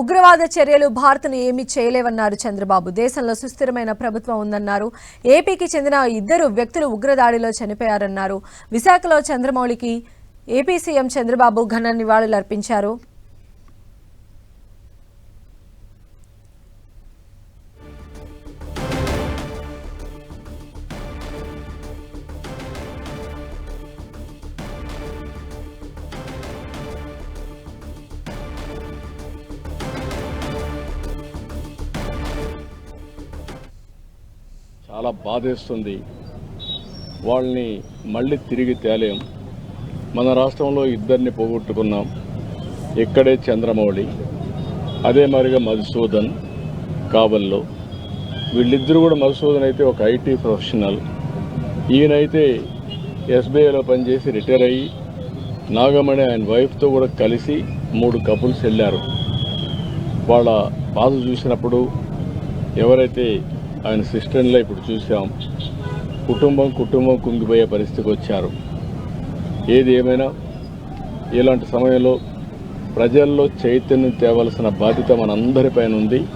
ఉగ్రవాద చర్యలు భారత్ను ఏమీ చేయలేవన్నారు చంద్రబాబు. దేశంలో సుస్థిరమైన ప్రభుత్వం ఉందన్నారు. ఏపీకి చెందిన ఇద్దరు వ్యక్తులు ఉగ్రదాడిలో చనిపోయారన్నారు. విశాఖలో చంద్రమౌళికి ఏపీ సీఎం చంద్రబాబు ఘన నివాళులర్పించారు. చాలా బాధేస్తుంది. వాళ్ళని మళ్ళీ తిరిగి తేలేం. మన రాష్ట్రంలో ఇద్దరిని పోగొట్టుకున్నాం. ఇక్కడే చంద్రమౌళి అదే మరిగా మధుసూదన్ కాబల్లో వీళ్ళిద్దరూ కూడా మధుసూదన్ అయితే ఒక ఐటీ ప్రొఫెషనల్. ఈయనైతే ఎస్బీఐలో పనిచేసి రిటైర్ అయ్యి నాగమణి ఆయన వైఫ్తో కూడా కలిసి మూడు కపుల్స్ వెళ్ళారు. వాళ్ళ బాధ చూసినప్పుడు ఎవరైతే ఆయన సిస్టర్లో ఇప్పుడు చూసాం. కుటుంబం కుటుంబం కుంగిపోయే పరిస్థితికి వచ్చారు. ఏది ఏమైనా ఇలాంటి సమయంలో ప్రజల్లో చైతన్యం తేవలసిన బాధ్యత మనందరిపైన ఉంది.